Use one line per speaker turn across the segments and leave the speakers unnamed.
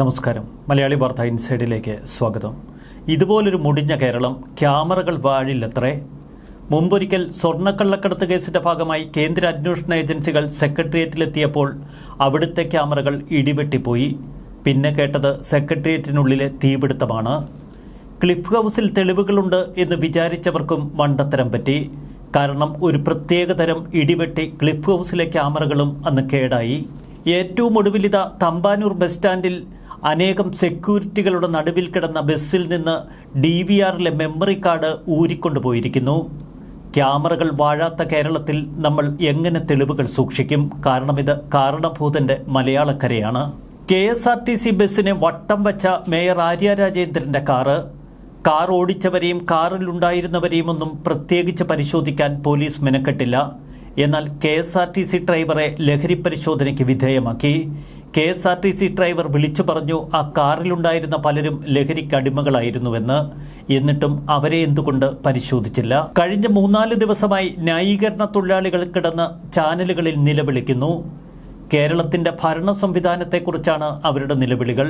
നമസ്കാരം. മലയാളി വാർത്ത ഇൻസൈഡിലേക്ക് സ്വാഗതം. ഇതുപോലൊരു മുടിഞ്ഞ കേരളം ക്യാമറകൾ വാഴില്ലത്രേ? മുമ്പൊരിക്കൽ സ്വർണക്കള്ളക്കടത്ത് കേസിന്റെ ഭാഗമായി കേന്ദ്ര അന്വേഷണ ഏജൻസികൾ സെക്രട്ടേറിയറ്റിലെത്തിയപ്പോൾ അവിടുത്തെ ക്യാമറകൾ ഇടിവെട്ടിപ്പോയി. പിന്നെ കേട്ടത് സെക്രട്ടേറിയറ്റിനുള്ളിലെ തീപിടുത്തമാണ്. ക്ലിഫ് ഹൗസിൽ തെളിവുകളുണ്ട് എന്ന് വിചാരിച്ചവർക്കും മണ്ടത്തരം പറ്റി. കാരണം ഒരു പ്രത്യേകതരം ഇടിവെട്ടി ക്ലിഫ് ഹൗസിലെ ക്യാമറകളും അന്ന് കേടായി. ഏറ്റവും ഒടുവിലിത തമ്പാനൂർ ബസ് സ്റ്റാൻഡിൽ അനേകം സെക്യൂരിറ്റികളുടെ നടുവിൽ കിടന്ന ബസ്സിൽ നിന്ന് ഡി വി ആറിലെ മെമ്മറി കാർഡ് ഊരിക്കൊണ്ടുപോയിരിക്കുന്നു. ക്യാമറകൾ വാഴാത്ത കേരളത്തിൽ നമ്മൾ എങ്ങനെ തെളിവുകൾ സൂക്ഷിക്കും? കാരണം ഇത് കാരണഭൂതന്റെ മലയാളക്കരയാണ്. K S R T C ബസ്സിനെ വട്ടം വച്ച മേയർ ആര്യ രാജേന്ദ്രന്റെ കാറ്. കാർ ഓടിച്ചവരെയും കാറിലുണ്ടായിരുന്നവരെയും ഒന്നും പ്രത്യേകിച്ച് പരിശോധിക്കാൻ പോലീസ് മെനക്കെട്ടില്ല. എന്നാൽ K S R T C ഡ്രൈവറെ ലഹരി പരിശോധനയ്ക്ക് വിധേയമാക്കി. K S R T C driver വിളിച്ചു പറഞ്ഞു ആ കാറിലുണ്ടായിരുന്ന പലരും ലഹരിക്ക് അടിമകളായിരുന്നുവെന്ന്. എന്നിട്ടും അവരെ എന്തുകൊണ്ട് പരിശോധിച്ചില്ല? കഴിഞ്ഞ മൂന്നാൽ ദിവസമായി ന്യായീകരണ തൊഴിലാളികൾ കിടന്ന് ചാനലുകളിൽ നിലവിളിക്കുന്നു. കേരളത്തിന്റെ ഭരണ സംവിധാനത്തെക്കുറിച്ചാണ് അവരുടെ നിലവിളികൾ.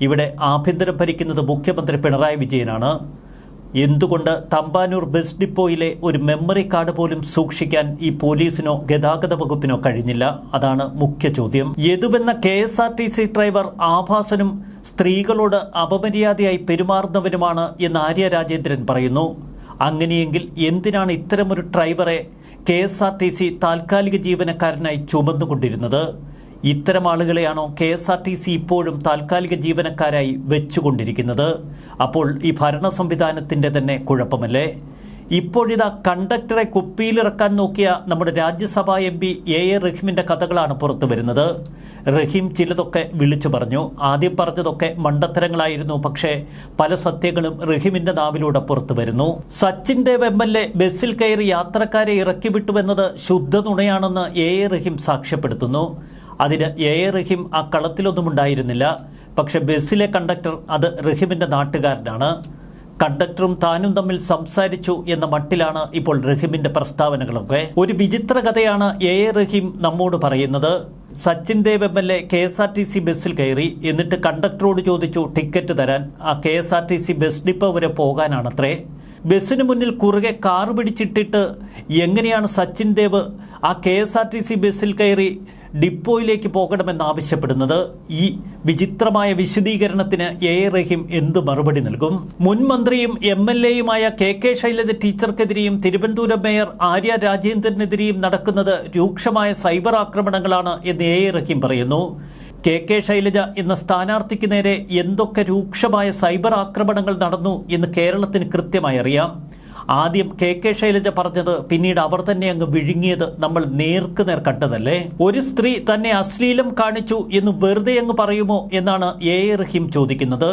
ഇവിടെ ആഭ്യന്തരം ഭരിക്കുന്നത് മുഖ്യമന്ത്രി പിണറായി വിജയനാണ്. എന്തുകൊണ്ട് തമ്പാനൂർ ബസ് ഡിപ്പോയിലെ ഒരു മെമ്മറി കാർഡ് പോലും സൂക്ഷിക്കാൻ ഈ പോലീസിനോ ഗതാഗത വകുപ്പിനോ കഴിഞ്ഞില്ല? അതാണ് മുഖ്യ ചോദ്യം. യദുവെന്ന K S R T C driver ആഭാസനും സ്ത്രീകളോട് അപമര്യാദയായി പെരുമാറുന്നവനുമാണ് എന്ന് ആര്യ രാജേന്ദ്രൻ പറയുന്നു. അങ്ങനെയെങ്കിൽ എന്തിനാണ് ഇത്തരമൊരു ഡ്രൈവറെ K S R T C താൽക്കാലിക ജീവനക്കാരനായി ചുമന്നുകൊണ്ടിരുന്നത്? ഇത്തരം ആളുകളെയാണോ K S R T C ഇപ്പോഴും താൽക്കാലിക ജീവനക്കാരായി വെച്ചുകൊണ്ടിരിക്കുന്നത്? അപ്പോൾ ഈ ഭരണ സംവിധാനത്തിന്റെ തന്നെ കുഴപ്പമല്ലേ? ഇപ്പോഴിതാ കണ്ടക്ടറെ കുപ്പിയിലിറക്കാൻ നോക്കിയ നമ്മുടെ Rajya Sabha M P A A റഹീമിന്റെ കഥകളാണ് പുറത്തു വരുന്നത്. റഹീം ചിലതൊക്കെ വിളിച്ചു പറഞ്ഞു. ആദ്യം പറഞ്ഞതൊക്കെ മണ്ടത്തരങ്ങളായിരുന്നു. പക്ഷേ പല സത്യങ്ങളും റഹീമിന്റെ നാവിലൂടെ പുറത്തു വരുന്നു. Sachin Dev M L A ബസ്സിൽ കയറി യാത്രക്കാരെ ഇറക്കി വിട്ടുവെന്നത് ശുദ്ധ നുണയാണെന്ന് എ എ റഹീം സാക്ഷ്യപ്പെടുത്തുന്നു. അതിന് എ എ റഹീം ആ കളത്തിലൊന്നും ഉണ്ടായിരുന്നില്ല. പക്ഷെ ബസ്സിലെ കണ്ടക്ടർ അത് റഹീമിന്റെ നാട്ടുകാരനാണ്. കണ്ടക്ടറും താനും തമ്മിൽ സംസാരിച്ചു എന്ന മട്ടിലാണ് ഇപ്പോൾ റഹീമിന്റെ പ്രസ്താവനകളൊക്കെ. ഒരു വിചിത്ര കഥയാണ് എ എ റഹീം നമ്മോട് പറയുന്നത്. Sachin Dev M L A K S R T C ബസ്സിൽ കയറി എന്നിട്ട് കണ്ടക്ടറോട് ചോദിച്ചു ടിക്കറ്റ് തരാൻ. ആ K S R T C bus depot വരെ പോകാനാണത്രേ. ബസ്സിന് മുന്നിൽ കുറുകെ കാർ പിടിച്ചിട്ടിട്ട് എങ്ങനെയാണ് സച്ചിൻ ദേവ് ആ K S R T C ബസ്സിൽ കയറി ഡിപ്പോയിലേക്ക് പോകണമെന്ന് ആവശ്യപ്പെടുന്നത് ഈ വിചിത്രമായ വിശദീകരണത്തിന് എ റഹീം എന്ത് മറുപടി നൽകും? മുൻ മന്ത്രിയും എം എൽ എയുമായ കെ കെ ശൈലജ ടീച്ചർക്കെതിരെയും തിരുവനന്തപുരം മേയർ ആര്യ രാജേന്ദ്രനെതിരെയും നടക്കുന്നത് രൂക്ഷമായ സൈബർ ആക്രമണങ്ങളാണ് എന്ന് എ റഹീം പറയുന്നു. കെ കെ ശൈലജ എന്ന സ്ഥാനാർത്ഥിക്ക് നേരെ എന്തൊക്കെ രൂക്ഷമായ സൈബർ ആക്രമണങ്ങൾ നടന്നു എന്ന് കേരളത്തിന് കൃത്യമായി അറിയാം. ആദ്യം കെ കെ ശൈലജ പറഞ്ഞത് പിന്നീട് അവർ തന്നെ അങ്ങ് വിഴുങ്ങിയത് നമ്മൾ നേർക്ക് നേർ കണ്ടതല്ലേ? ഒരു സ്ത്രീ തന്നെ അശ്ലീലം കാണിച്ചു എന്ന് വെറുതെ അങ്ങ് പറയുമോ എന്നാണ് എ റഹീം ചോദിക്കുന്നത്.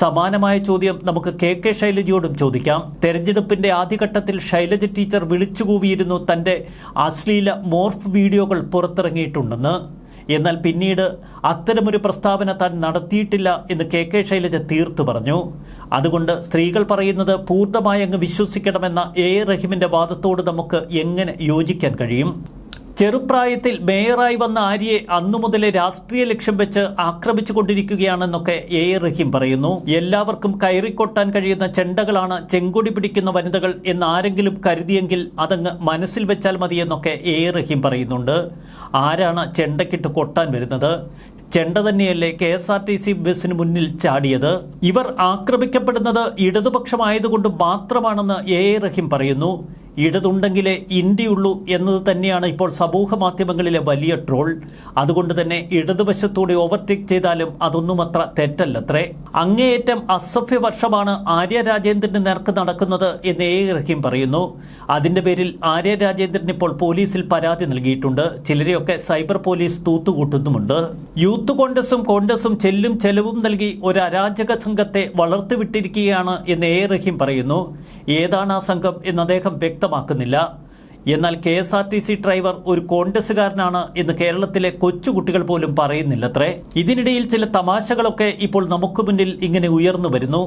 സമാനമായ ചോദ്യം നമുക്ക് കെ കെ ശൈലജയോടും ചോദിക്കാം. തെരഞ്ഞെടുപ്പിന്റെ ആദ്യഘട്ടത്തിൽ ശൈലജ ടീച്ചർ വിളിച്ചുകൂവിയിരുന്നു തന്റെ അശ്ലീല മോർഫ് വീഡിയോകൾ പുറത്തിറങ്ങിയിട്ടുണ്ടെന്ന്. എന്നാൽ പിന്നീട് അത്തരമൊരു പ്രസ്താവന താൻ നടത്തിയിട്ടില്ല എന്ന് കെ കെ ശൈലജ തീർത്തു പറഞ്ഞു. അതുകൊണ്ട് സ്ത്രീകൾ പറയുന്നത് പൂർണമായി അങ്ങ് വിശ്വസിക്കണമെന്ന എ റഹീമിന്റെ വാദത്തോട് നമുക്ക് എങ്ങനെ യോജിക്കാൻ കഴിയും? ചെറുപ്രായത്തിൽ മേയറായി വന്ന ആര്യയെ അന്നു മുതലേ രാഷ്ട്രീയ ലക്ഷ്യം വെച്ച് ആക്രമിച്ചു കൊണ്ടിരിക്കുകയാണെന്നൊക്കെ എ എ റഹീം പറയുന്നു. എല്ലാവർക്കും കയറിക്കൊട്ടാൻ കഴിയുന്ന ചെണ്ടകളാണ് ചെങ്കൊടി പിടിക്കുന്ന വനിതകൾ എന്ന് ആരെങ്കിലും കരുതിയെങ്കിൽ അതങ്ങ് മനസ്സിൽ വെച്ചാൽ മതിയെന്നൊക്കെ എ റഹീം പറയുന്നുണ്ട്. ആരാണ് ചെണ്ടക്കിട്ട് കൊട്ടാൻ വരുന്നത്? ചെണ്ട തന്നെയല്ലേ K S R T C ബസ്സിന് മുന്നിൽ ചാടിയത്? ഇവർ ആക്രമിക്കപ്പെടുന്നത് ഇടതുപക്ഷമായതുകൊണ്ട് മാത്രമാണെന്ന് എ റഹീം പറയുന്നു. ഇടതുണ്ടെങ്കിലേ ഇന്ത്യയുള്ളൂ എന്നത് തന്നെയാണ് ഇപ്പോൾ സമൂഹ മാധ്യമങ്ങളിലെ വലിയ ട്രോൾ. അതുകൊണ്ട് തന്നെ ഇടതുവശത്തൂടെ ഓവർടേക്ക് ചെയ്താലും അതൊന്നും അത്ര തെറ്റല്ലത്രേ. അങ്ങേയറ്റം അസഭ്യ വർഷമാണ് ആര്യ രാജേന്ദ്രന് നേർക്ക് നടക്കുന്നത് എന്ന് എ. റഹീം പറയുന്നു. അതിന്റെ പേരിൽ ആര്യ രാജേന്ദ്രൻ ഇപ്പോൾ പോലീസിൽ പരാതി നൽകിയിട്ടുണ്ട്. ചിലരെയൊക്കെ സൈബർ പോലീസ് തൂത്തുകൂട്ടുന്നുമുണ്ട്. യൂത്ത് കോൺഗ്രസും കോൺഗ്രസും ചെല്ലും ചെലവും നൽകി ഒരു അരാജക സംഘത്തെ വളർത്തിവിട്ടിരിക്കുകയാണ് എന്ന് എ. റഹീം പറയുന്നു. ഏതാണ് ആ സംഘം എന്ന് അദ്ദേഹം വ്യക്തമാക്കുന്നില്ല. എന്നാൽ K S R T C driver ഒരു കോൺഗ്രസുകാരനാണ് എന്ന് കേരളത്തിലെ കൊച്ചുകുട്ടികൾ പോലും പറയുന്നില്ലത്രേ. ഇതിനിടയിൽ ചില തമാശകളൊക്കെ ഇപ്പോൾ നമുക്ക് മുന്നിൽ ഇങ്ങനെ ഉയർന്നു വരുന്നു.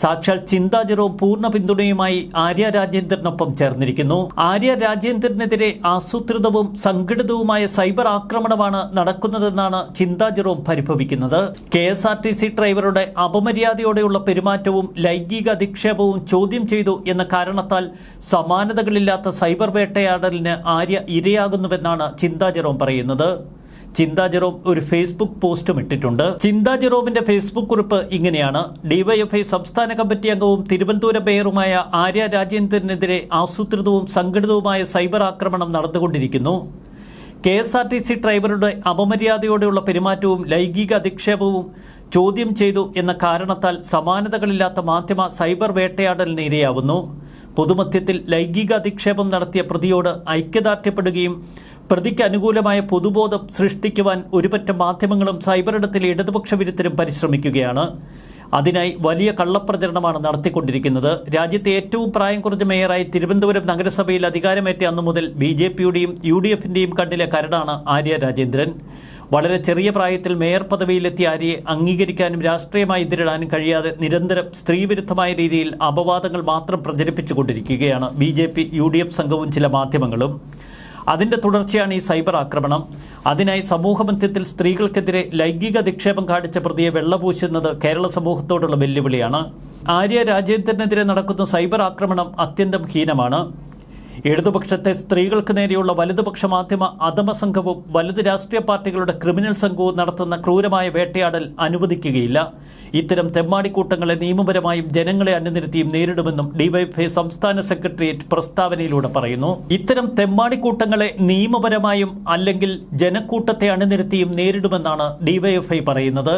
സാക്ഷാൽ ചിന്താ പൂർണ പിന്തുണയുമായി ആര്യ രാജേന്ദ്രനൊപ്പം ചേർന്നിരിക്കുന്നു. ആര്യ രാജേന്ദ്രനെതിരെ ആസൂത്രിതവും സംഘടിതവുമായ സൈബർ ആക്രമണമാണ് നടക്കുന്നതെന്നാണ് Chintha പരിഭവിക്കുന്നത്. K S R T C ഡ്രൈവറുടെ അപമര്യാദയോടെയുള്ള പെരുമാറ്റവും ലൈംഗിക അധിക്ഷേപവും ചോദ്യം ചെയ്തു എന്ന കാരണത്താൽ സമാനതകളില്ലാത്ത സൈബർ വേട്ടയാടലിന് ആര്യ ഇരയാകുന്നുവെന്നാണ് ചിന്താ ജെറോം പറയുന്നത്. ചിന്താ ജെറോം ഒരു ഫേസ്ബുക്ക് പോസ്റ്റും ഇട്ടിട്ടുണ്ട്. ചിന്താ ജെറോമിന്റെ ഫേസ്ബുക്ക് കുറിപ്പ് ഇങ്ങനെയാണ്. ഡിവൈഎഫ്ഐ സംസ്ഥാന കമ്മിറ്റി അംഗവും തിരുവനന്തപുരം മേയറുമായ ആര്യ രാജേന്ദ്രനെതിരെ ആസൂത്രിതവും സംഘടിതവുമായ സൈബർ ആക്രമണം നടന്നുകൊണ്ടിരിക്കുന്നു. K S R T C ഡ്രൈവറുടെ അപമര്യാദയോടെയുള്ള പെരുമാറ്റവും ലൈംഗിക അധിക്ഷേപവും ചോദ്യം ചെയ്തു എന്ന കാരണത്താൽ സമാനതകളില്ലാത്ത മാധ്യമ സൈബർ വേട്ടയാടലിന് ഇരയാവുന്നു. പൊതുമധ്യത്തിൽ ലൈംഗിക അധിക്ഷേപം നടത്തിയ പ്രതിയോട് ഐക്യദാർഢ്യപ്പെടുകയും പ്രതിക്ക് അനുകൂലമായ പൊതുബോധം സൃഷ്ടിക്കുവാൻ ഒരുപറ്റം മാധ്യമങ്ങളും സൈബറിടത്തിലെ ഇടതുപക്ഷ വിരുദ്ധരും പരിശ്രമിക്കുകയാണ്. അതിനായി വലിയ കള്ളപ്രചരണമാണ് നടത്തിക്കൊണ്ടിരിക്കുന്നത്. രാജ്യത്തെ ഏറ്റവും പ്രായം കുറഞ്ഞ മേയറായി തിരുവനന്തപുരം നഗരസഭയിൽ അധികാരമേറ്റ അന്നു മുതൽ ബി ജെ പിയുടെയും യു ഡി എഫിന്റെയും കണ്ണിലെ കരടാണ് ആര്യ രാജേന്ദ്രൻ. വളരെ ചെറിയ പ്രായത്തിൽ മേയർ പദവിയിലെത്തിയ ആര്യയെ അംഗീകരിക്കാനും രാഷ്ട്രീയമായി എതിരിടാനും കഴിയാതെ നിരന്തരം സ്ത്രീവിരുദ്ധമായ രീതിയിൽ അപവാദങ്ങൾ മാത്രം പ്രചരിപ്പിച്ചുകൊണ്ടിരിക്കുകയാണ് B J P U D F സംഘവും ചില മാധ്യമങ്ങളും. അതിന്റെ തുടർച്ചയാണ് ഈ സൈബർ ആക്രമണം. അതിനായി സമൂഹമധ്യത്തിൽ സ്ത്രീകൾക്കെതിരെ ലൈംഗിക നിക്ഷേപം കാണിച്ച പ്രതിയെ വെള്ളപൂശുന്നത് കേരള സമൂഹത്തോടുള്ള വെല്ലുവിളിയാണ്. ആര്യ രാജേന്ദ്രനെതിരെ നടക്കുന്ന സൈബർ ആക്രമണം അത്യന്തം ഹീനമാണ്. ഇടതുപക്ഷത്തെ സ്ത്രീകൾക്ക് നേരെയുള്ള വലതുപക്ഷ മാധ്യമ അധമ സംഘവും വലത് രാഷ്ട്രീയ പാർട്ടികളുടെ ക്രിമിനൽ സംഘവും നടത്തുന്ന ക്രൂരമായ വേട്ടയാടൽ അനുവദിക്കുകയില്ല. ഇത്തരം തെമ്മാടിക്കൂട്ടങ്ങളെ നിയമപരമായും ജനങ്ങളെ അണിനിരത്തിയും നേരിടുമെന്നും ഡിവൈഎഫ്ഐ സംസ്ഥാന സെക്രട്ടേറിയറ്റ് പ്രസ്താവനയിലൂടെ പറയുന്നു. ഇത്തരം തെമ്മാടിക്കൂട്ടങ്ങളെ നിയമപരമായും അല്ലെങ്കിൽ ജനക്കൂട്ടത്തെ അണിനിരത്തിയും നേരിടുമെന്നാണ് ഡിവൈഎഫ്ഐ പറയുന്നത്.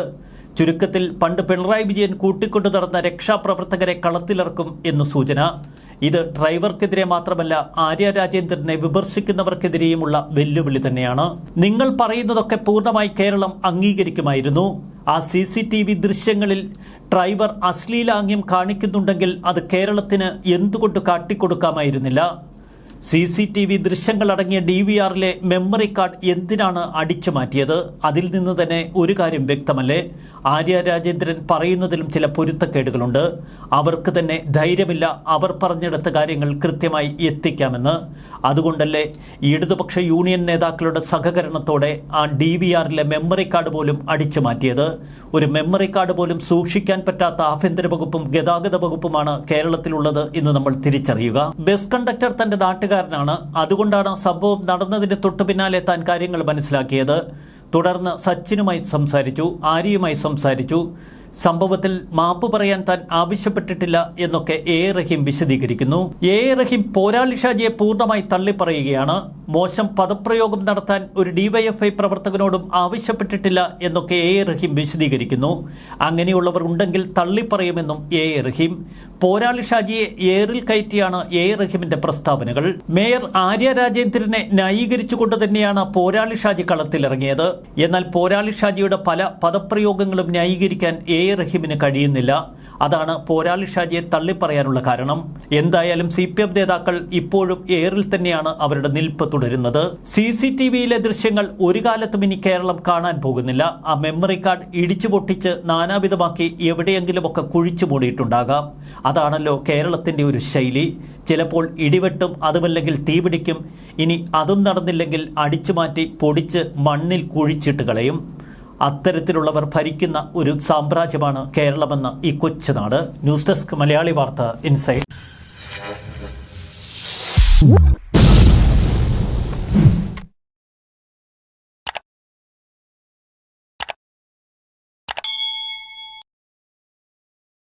ചുരുക്കത്തിൽ പണ്ട് പിണറായി വിജയൻ കൂട്ടിക്കൊണ്ടു നടന്ന രക്ഷാപ്രവർത്തകരെ കളത്തിലിറക്കും എന്ന് സൂചന. ഇത് ഡ്രൈവർക്കെതിരെ മാത്രമല്ല ആര്യ രാജേന്ദ്രനെ വിമർശിക്കുന്നവർക്കെതിരെയുമുള്ള വെല്ലുവിളി തന്നെയാണ്. നിങ്ങൾ പറയുന്നതൊക്കെ പൂർണമായി കേരളം അംഗീകരിക്കുമായിരുന്നു. ആ സി സി ടി വി ദൃശ്യങ്ങളിൽ ഡ്രൈവർ അശ്ലീലാംഗ്യം കാണിക്കുന്നുണ്ടെങ്കിൽ അത് കേരളത്തിന് എന്തുകൊണ്ട് കാട്ടിക്കൊടുക്കാമായിരുന്നില്ല? സി സി ടി വി ദൃശ്യങ്ങളടങ്ങിയ ഡി വി ആറിലെ മെമ്മറി കാർഡ് എന്തിനാണ് അടിച്ചു മാറ്റിയത്? അതിൽ നിന്ന് തന്നെ ഒരു കാര്യം വ്യക്തമല്ലേ? ആര്യ രാജേന്ദ്രൻ പറയുന്നതിലും ചില പൊരുത്തക്കേടുകളുണ്ട്. അവർക്ക് തന്നെ ധൈര്യമില്ല അവർ പറഞ്ഞെടുത്ത കാര്യങ്ങൾ കൃത്യമായി എത്തിക്കാമെന്ന്. അതുകൊണ്ടല്ലേ ഇടതുപക്ഷ യൂണിയൻ നേതാക്കളുടെ സഹകരണത്തോടെ ആ ഡി വി ആറിലെ മെമ്മറി കാർഡ് പോലും അടിച്ചു മാറ്റിയത്. ഒരു മെമ്മറി കാർഡ് പോലും സൂക്ഷിക്കാൻ പറ്റാത്ത ആഭ്യന്തര വകുപ്പും ഗതാഗത വകുപ്പുമാണ് കേരളത്തിലുള്ളത് എന്ന് നമ്മൾ തിരിച്ചറിയുക. ബസ് കണ്ടക്ടർ തന്റെ നാട്ടുകാരനാണ് അതുകൊണ്ടാണ് സംഭവം നടന്നതിന് തൊട്ടു പിന്നാലെ താൻ കാര്യങ്ങൾ മനസ്സിലാക്കിയത്. തുടർന്ന് സച്ചിനുമായി സംസാരിച്ചു ആര്യയുമായി സംസാരിച്ചു. സംഭവത്തിൽ മാപ്പ് പറയാൻ താൻ ആവശ്യപ്പെട്ടിട്ടില്ല എന്നൊക്കെ എ റഹീം വിശദീകരിക്കുന്നു. എ റഹീം പോരാളി ഷാജിയെ പൂർണമായി തള്ളിപ്പറയുകയാണ്. മോശം പദപ്രയോഗം നടത്താൻ ഒരു ഡിവൈഎഫ്ഐ പ്രവർത്തകനോടും ആവശ്യപ്പെട്ടിട്ടില്ല എന്നൊക്കെ എ റഹീം വിശദീകരിക്കുന്നു. അങ്ങനെയുള്ളവർ ഉണ്ടെങ്കിൽ തള്ളിപ്പറയുമെന്നും എ റഹീം. പോരാളി ഷാജിയെ ഏറിൽ കയറ്റിയാണ് എ റഹീമിന്റെ പ്രസ്താവനകൾ. മേയർ ആര്യ രാജേന്ദ്രനെ ന്യായീകരിച്ചുകൊണ്ട് തന്നെയാണ് പോരാളി ഷാജി കളത്തിലിറങ്ങിയത്. എന്നാൽ പോരാളി ഷാജിയുടെ പല പദപ്രയോഗങ്ങളും ന്യായീകരിക്കാൻ എ റഹീമിന് കഴിയുന്നില്ല. അതാണ് പോരാളി ഷാജിയെ തള്ളിപ്പറയാനുള്ള കാരണം. എന്തായാലും സി പി എം നേതാക്കൾ ഇപ്പോഴും എയറിൽ തന്നെയാണ് അവരുടെ നിൽപ്പ് തുടരുന്നത്. സി സി ടി വിയിലെ ദൃശ്യങ്ങൾ ഒരു കാലത്തും ഇനി കേരളം കാണാൻ പോകുന്നില്ല. ആ മെമ്മറി കാർഡ് ഇടിച്ചു പൊട്ടിച്ച് നാനാവിധമാക്കി എവിടെയെങ്കിലുമൊക്കെ കുഴിച്ചു മൂടിയിട്ടുണ്ടാകാം. അതാണല്ലോ കേരളത്തിന്റെ ഒരു ശൈലി. ചിലപ്പോൾ ഇടിവെട്ടും അതുമല്ലെങ്കിൽ തീപിടിക്കും. ഇനി അതും നടന്നില്ലെങ്കിൽ അടിച്ചു മാറ്റി പൊടിച്ച് മണ്ണിൽ കുഴിച്ചിട്ട് കളയും. അത്തരത്തിലുള്ളവർ ഭരിക്കുന്ന ഒരു സാമ്രാജ്യമാണ് കേരളമെന്ന ഈ കൊച്ചുനാട് ന്യൂസ് ഡെസ്ക് മലയാളി വാർത്ത ഇൻസൈഡ്.